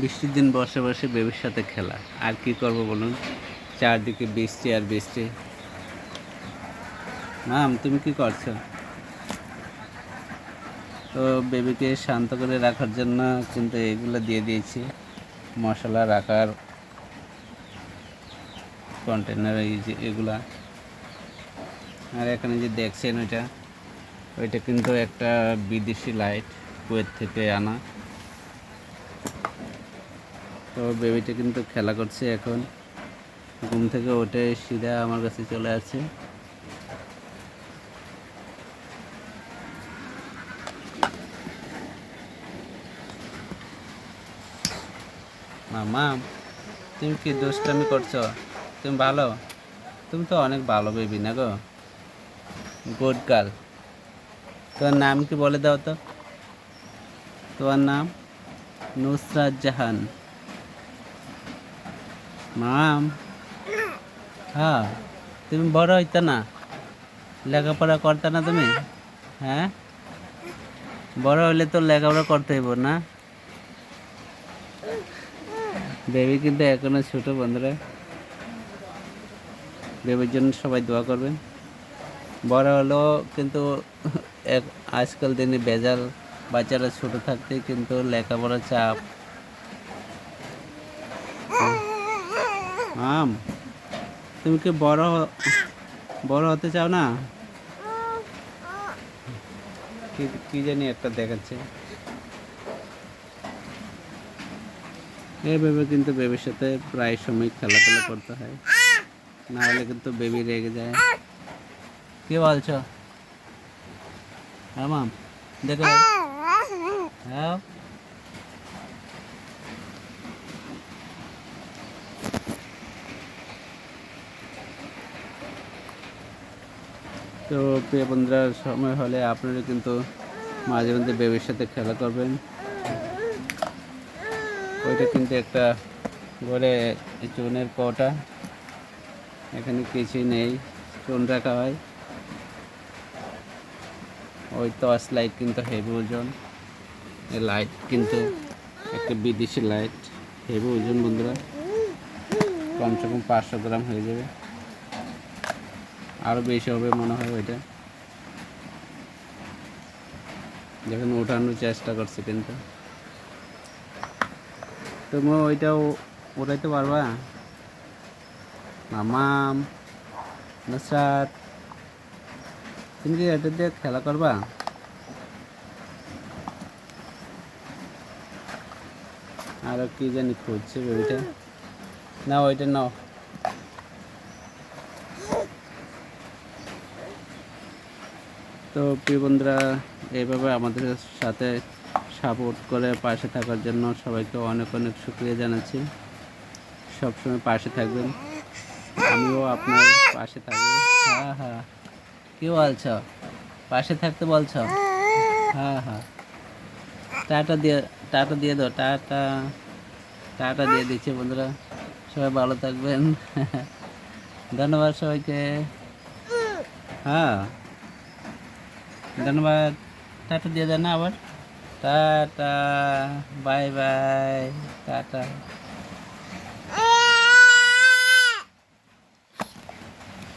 বৃষ্টির দিন বসে বসে বেবির সাথে খেলা। আর কি করব বলুন? চারদিকে বৃষ্টি আর বৃষ্টি। মাম, তুমি কি করছ? তো বেবিকে শান্ত করে রাখার জন্য কিন্তু এগুলো দিয়ে দিয়েছি। মশলা, রাখার কন্টেনার এই যে এগুলা। আর এখানে যে দেখছেন ওইটা ওইটা কিন্তু একটা বিদেশি লাইট কুয়েত থেকে আনা। তো বেবিটা কিন্তু খেলা করছে এখন। ঘুম থেকে উঠে সিধা আমার কাছে চলে আসছে। মামা, তুমি কি দুষ্টামি করছ? তুমি ভালো? তুমি তো অনেক ভালো বেবি না গো। গুড গার্ল তোমার নাম কি বলে দাও তো? তোমার নাম নুসরাত জাহান। মাম। হ্যাঁ তুমি বড় হইতে না। লেখাপড়া করতে না তুমি? হ্যাঁ? বড় হইলে তো লেখাপড়া করতে হইব না। বেবি কিন্তু এখনও ছোট বন্ধুরা। বেবির জন্য সবাই দোয়া করবেন। বড় হলেও কিন্তু আজকাল দিনে বেজাল বাচ্চারা ছোট থাকতে কিন্তু লেখাপড়া চাপ আম। তুমি কি বড় বড় হতে চাও না? কি জানি একটা দেখাচ্ছে। এইভাবে কিন্তু বেবির সাথে প্রায় সময় খেলাধুলা করতে হয়। না হলে কিন্তু বেবি রেগে যায়। কি বলছো? হ্যাঁ মাম দেখো হ্যাঁ। তো প্রিয় বন্ধুরা, সময় হলে আপনারা কিন্তু মাঝে মধ্যে বেবির সাথে খেলা করবেন। ওইটা কিন্তু একটা ঘরে চুনের কটা। এখানে কিছুই নেই, চুন রাখা হয়। ওই টর্চ লাইট কিন্তু হেভি ওজন। লাইট কিন্তু একটা বিদেশি লাইট হেভি ওজন বন্ধুরা। কমসে কম পাঁচশো গ্রাম হয়ে যাবে। আরও বেশি হবে মনে হয় ওইটা। যখন ওঠানোর চেষ্টা করছে কিন্তু। তুমি ওইটাও উড়াইতে পারবা? মামাম নসরাত, তুমি কি এটা দিয়ে খেলা করবা? আরও কি জানি খুঁজছে বেবিটা না ওইটা নাও। তো প্রিয় বন্ধুরা, এইভাবে আমাদের সাথে সাপোর্ট করে পাশে থাকার জন্য সবাইকে অনেক অনেক শুক্রিয়া জানাচ্ছি। সবসময় পাশে থাকবেন। আমিও আপনার পাশে থাকব। হ্যাঁ হ্যাঁ। কি বলছ? পাশে থাকতে বলছ? হ্যাঁ হ্যাঁ। টাটা দিয়ে টাটা দিয়ে দাও, টাটা। টাটা দিয়ে দিচ্ছি বন্ধুরা। সবাই ভালো থাকবেন। ধন্যবাদ সবাইকে। হ্যাঁ। ধন্যবাদ। টাটা দিয়ে দেন আবার। Tata bye bye tata.